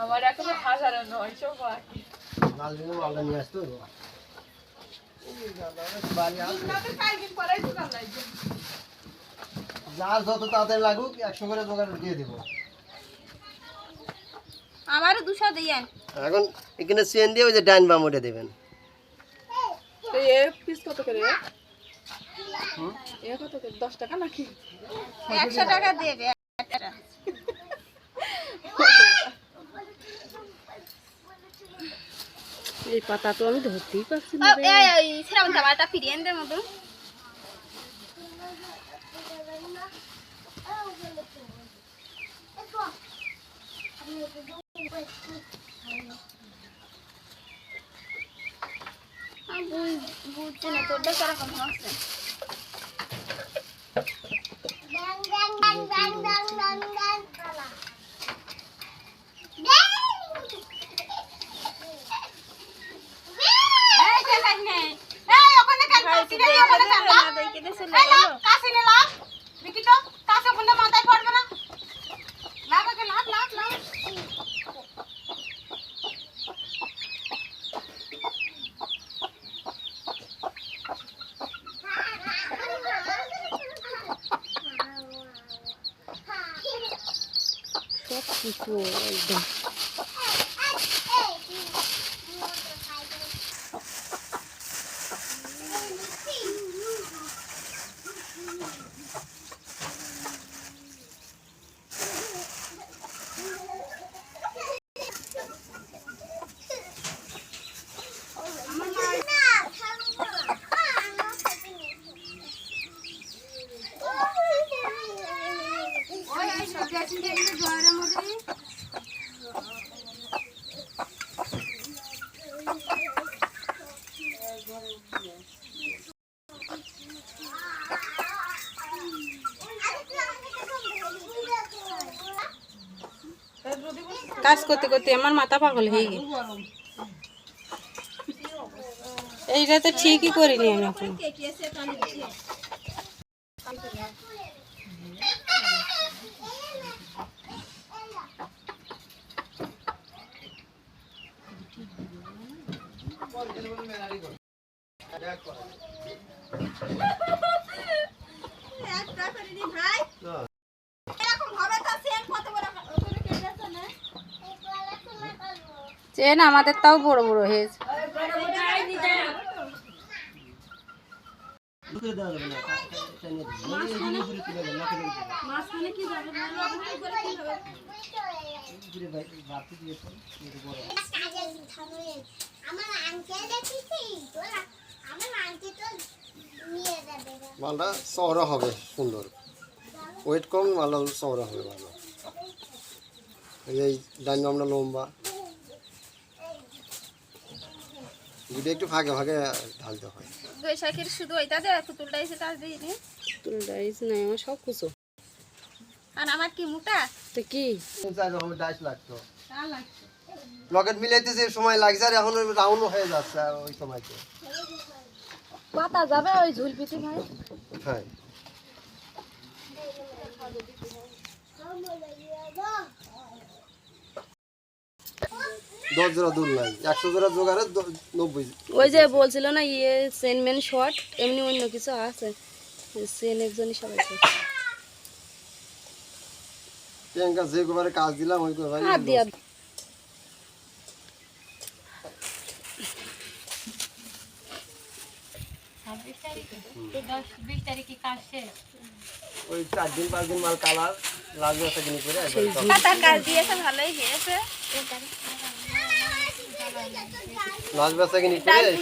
আমার এখনও হাজারো নয়শো বাকি। যার যত তাড়াতাড়ি লাগুক একশো করে দোকান দিয়ে দিব। আমারও দুশো দিয়েন এখন এখানে চেন দিয়ে ওই যে ডাইন বাম ওটা দেবেন। পিস কত করে? এ কত করে? দশ টাকা নাকি? একশো টাকা দেবে এই পাতা তো আমি ধরতেই পারছি এই, সেরকম জামাটা ফিরিয়ে এনে মতো বুঝ- বুঝছি না তোরটা কীরকম হচ্ছে এই, লাগ, কাশি নে, লাগ। দেখি তো, কাশি ওখানে মাথায় পড়বে না। লাগ আগে, লাগ, লাগ, লাগ। ওই, কাজ করতে করতে আমার মাথা পাগল হয়ে গেল এইটা তো ঠিকই করিনি আমি এখন একটা করে দিন, ভাই। এরকম হবে তো সেম কত বড় ওখানে কেটে আছে না? চেন আমাদের তাও বড় বড় হয়েছে ঢুকে দেওয়া যাবে না এটা নিয়ে দেবেন। ওই যে এই উপরে তুলে দেবেন, নাকের উপরে। উপরে ভাই, বাড়তি দিয়েছে, এটা বড়। আমার আঙ্কেল দেখেছি তোরা আমার আঙ্কেল বড় নিয়ে যাবে মালটা চওড়া হবে, সুন্দর। ওয়েট কম, মালটা চওড়া হবে ভালো। এই ডাইন বামটা লম্বা। যদি একটু ফাঁকে ফাঁকে ঢালতে হয়। বৈশাখীর শুধু ওইটা দেয় পুতুলটা এসে কাজ দিইনি তোর ডাইস নাই আমার সব কিছু আর আমার কি মোটা? তো কি? চার রকমের ডাইস লাগতো। লকেট মিলাইতে যে সময় লাগছে আর এখন রাউন্ড হয়ে যাচ্ছে আর ওই সময়তে। পাতা যাবে ওই ঝুলপিতে ভাই। হ্যাঁ। দশ জোড়া দুল নাই একশো জোড়া জোগাড়ে নব্বই ওই যে বলছিল না ইয়ে সেনমেন শর্ট এমনি অন্য কিছু আছে। সেন একজনই সবাই প্রিয়াঙ্কা যে কোবারে কাজ দিলাম ওই কোবারে ওই চার দিন পাঁচ দিন মাল কালার লাগবে একটা জিনিস করে একবার সব। পাতার কাজ দিয়েছে ভালোই হয়েছে নাচ বেচা কিনি করে